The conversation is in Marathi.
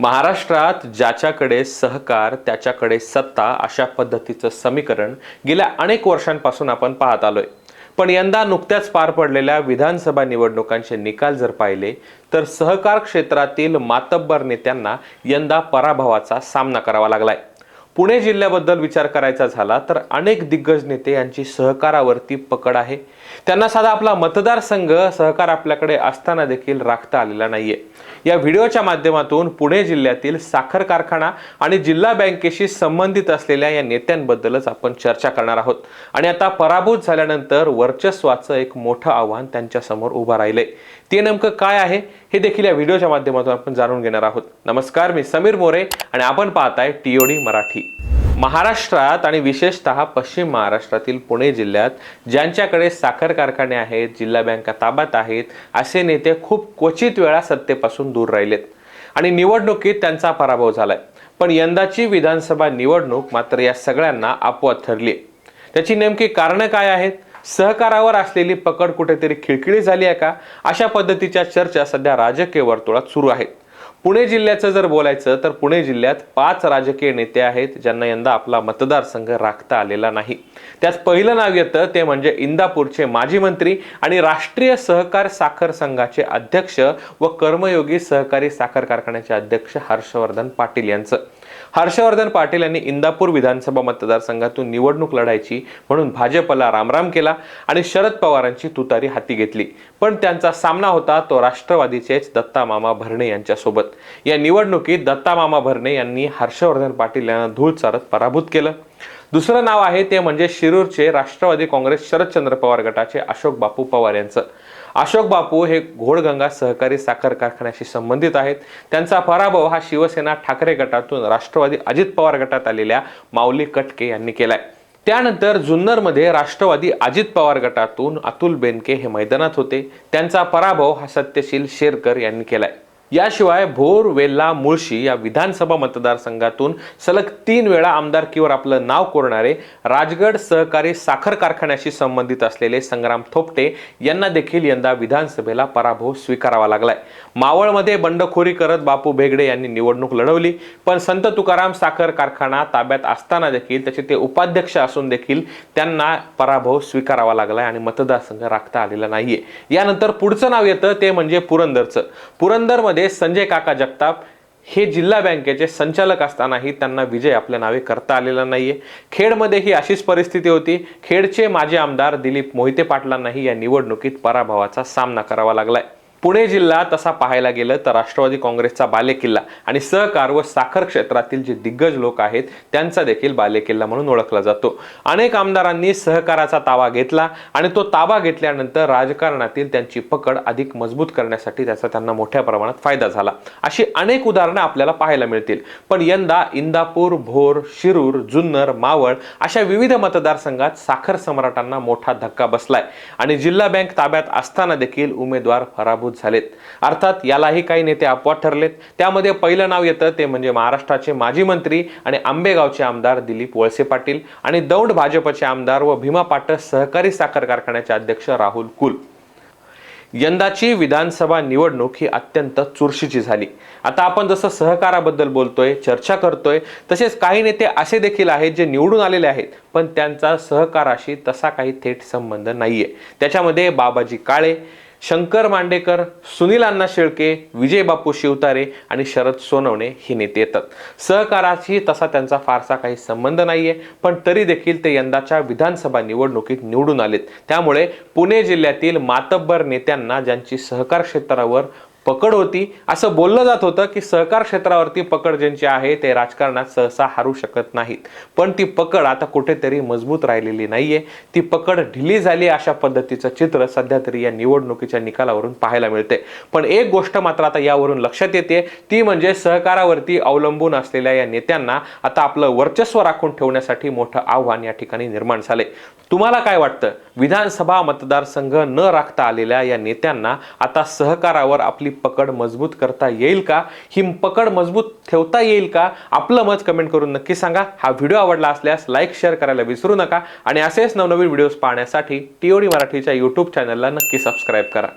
महाराष्ट्रात ज्याच्याकडे सहकार त्याच्याकडे सत्ता अशा पद्धतीचं समीकरण गेल्या अनेक वर्षांपासून आपण पाहत आलोय. पण यंदा नुकत्याच पार पडलेल्या विधानसभा निवडणुकांचे निकाल जर पाहिले तर सहकार क्षेत्रातील मातब्बर नेत्यांना यंदा पराभवाचा सामना करावा लागलाय. पुणे जिल्ह्याबद्दल विचार करायचा झाला तर अनेक दिग्गज नेते यांची सहकारावरती पकड आहे. त्यांना साधा आपला मतदारसंघ सहकार आपल्याकडे असताना देखील राखता आलेला नाहीये. या व्हिडिओच्या माध्यमातून पुणे जिल्ह्यातील साखर कारखाना आणि जिल्हा बँकेशी संबंधित असलेल्या या नेत्यांबद्दलच आपण चर्चा करणार आहोत. आणि आता पराभूत झाल्यानंतर वर्चस्वाचं एक मोठं आव्हान त्यांच्यासमोर उभं राहिलंय. ते नेमकं काय आहे हे देखील या व्हिडिओच्या माध्यमातून आपण जाणून घेणार आहोत. नमस्कार मी समीर मोरे आणि आपण पाहताय टीओडी मराठी. महाराष्ट्रात आणि विशेषतः पश्चिम महाराष्ट्रातील पुणे जिल्ह्यात ज्यांच्याकडे साखर कारखाने आहेत जिल्हा बँका ताब्यात आहेत असे नेते खूप क्वचित वेळा सत्तेपासून दूर राहिलेत. आणि निवडणुकीत त्यांचा पराभव झालाय. पण यंदाची विधानसभा निवडणूक मात्र या सगळ्यांना अपवाद ठरली त्याची नेमकी कारणं काय आहेत? सहकारावर असलेली पकड कुठेतरी खिळखिळी झाली आहे का? अशा पद्धतीच्या चर्चा सध्या राजकीय वर्तुळात सुरू आहेत. पुणे जिल्ह्याचं जर बोलायचं तर पुणे जिल्ह्यात पाच राजकीय नेते आहेत ज्यांना यंदा आपला मतदारसंघ राखता आलेला नाही. त्यात पहिलं नाव येतं ते म्हणजे इंदापूरचे माजी मंत्री आणि राष्ट्रीय सहकार साखर संघाचे अध्यक्ष व कर्मयोगी सहकारी साखर कारखान्याचे अध्यक्ष हर्षवर्धन पाटील यांचं. हर्षवर्धन पाटील यांनी इंदापूर विधानसभा मतदारसंघातून निवडणूक लढायची म्हणून भाजपला रामराम केला आणि शरद पवारांची तुतारी हाती घेतली. पण त्यांचा सामना होता तो राष्ट्रवादीचेच दत्ता मामा भरणे यांच्यासोबत. या निवडणुकीत दत्ता मामा भरणे यांनी हर्षवर्धन पाटील यांना धूळ चारत पराभूत केलं. दुसरं नाव आहे ते म्हणजे शिरूरचे राष्ट्रवादी काँग्रेस शरदचंद्र पवार गटाचे अशोक बापू पवार यांचं. अशोक बापू हे घोडगंगा सहकारी साखर कारखान्याशी संबंधित आहेत. त्यांचा पराभव हा शिवसेना ठाकरे गटातून राष्ट्रवादी अजित पवार गटात आलेल्या माऊली कटके यांनी केलाय. त्यानंतर जुन्नरमध्ये राष्ट्रवादी अजित पवार गटातून अतुल बेनके हे मैदानात होते. त्यांचा पराभव हा सत्यशील शेरकर यांनी केलाय. याशिवाय भोर वेल्ला मुळशी या विधानसभा मतदारसंघातून सलग तीन वेळा आमदारकीवर आपलं नाव कोरणारे राजगड सहकारी साखर कारखान्याशी संबंधित असलेले संग्राम थोपटे यांना देखील यंदा विधानसभेला पराभव स्वीकारावा लागलाय. मावळमध्ये बंडखोरी करत बापू भेगडे यांनी निवडणूक लढवली पण संत तुकाराम साखर कारखाना ताब्यात असताना देखील त्याचे ते उपाध्यक्ष असून देखील त्यांना पराभव स्वीकारावा लागलाय आणि मतदारसंघ राखता आलेला नाहीये. यानंतर पुढचं नाव येतं ते म्हणजे पुरंदरचं. पुरंदरमध्ये संजय काका जगताप हे जिल्हा बँकेचे संचालक असतानाही त्यांना विजय आपल्या नावे करता आलेला नाहीये. खेडमध्ये ही अशीच परिस्थिती होती. खेडचे माजी आमदार दिलीप मोहिते पाटलांनाही या निवडणुकीत पराभवाचा सामना करावा लागलाय. पुणे जिल्हा तसा पाहायला गेलं तर राष्ट्रवादी काँग्रेसचा बालेकिल्ला आणि सहकार व साखर क्षेत्रातील जे दिग्गज लोक आहेत त्यांचा देखील बालेकिल्ला म्हणून ओळखला जातो. अनेक आमदारांनी सहकाराचा ताबा घेतला आणि तो ताबा घेतल्यानंतर राजकारणातील त्यांची पकड अधिक मजबूत करण्यासाठी त्याचा त्यांना मोठ्या प्रमाणात फायदा झाला. अशी अनेक उदाहरणं आपल्याला पाहायला मिळतील. पण यंदा इंदापूर भोर शिरूर जुन्नर मावळ अशा विविध मतदारसंघात साखर सम्राटांना मोठा धक्का बसलाय. आणि जिल्हा बँक ताब्यात असताना देखील उमेदवार पराभूत झालेत. अर्थात यालाही काही नेते अपवाद ठरलेत. त्यामध्ये पहिलं नाव येतं ते म्हणजे महाराष्ट्राचे माजी मंत्री आणि आंबेगावचे आमदार दिलीप वळसे पाटील आणि दौंड भाजपचे आमदार व भीमा पाटस सहकारी साखर कारखान्याचे अध्यक्ष राहुल कुल. यंदाची विधानसभा निवडणूक ही अत्यंत चुरशीची झाली. आता आपण जसं सहकाराबद्दल बोलतोय चर्चा करतोय तसेच काही नेते असे देखील आहेत जे निवडून आलेले आहेत पण त्यांचा सहकाराशी तसा काही थेट संबंध नाहीये. त्याच्यामध्ये बाबाजी काळे शंकर मांडेकर सुनील अण्णा शेळके विजय बापू शिवतारे आणि शरद सोनवणे हे नेते येतात. सहकाराशी तसा त्यांचा फारसा काही संबंध नाहीये पण तरी देखील ते यंदाच्या विधानसभा निवडणुकीत निवडून आलेत. त्यामुळे पुणे जिल्ह्यातील मातब्बर नेत्यांना ज्यांची सहकार क्षेत्रावर पकड होती. असं बोललं जात होतं की सहकार क्षेत्रावरती पकड ज्यांची आहे ते राजकारणात सहसा हारू शकत नाहीत. पण ती पकड आता कुठेतरी मजबूत राहिलेली नाहीये. ती पकड ढिली झाली अशा पद्धतीचं चित्र सध्या तरी या निवडणुकीच्या निकालावरून पाहायला मिळते. पण एक गोष्ट मात्र आता यावरून लक्षात येते ती म्हणजे सहकारावरती अवलंबून असलेल्या या नेत्यांना आता आपलं वर्चस्व राखून ठेवण्यासाठी मोठं आव्हान या ठिकाणी निर्माण झाले तुम्हाला काय वाटतं? विधानसभा मतदारसंघ न राखता आलेल्या या नेत्यांना आता सहकारावर आपली पकड मजबूत करता येईल का? ही पकड मजबूत ठेवता येईल का? आपलं मत कमेंट करून नक्की सांगा. हा व्हिडिओ आवडला असल्यास लाईक शेअर करायला विसरू नका. आणि असेच नवनवीन व्हिडिओज पाहण्यासाठी टीओडी मराठीच्या यूट्यूब चॅनलला नक्की सबस्क्राईब करा.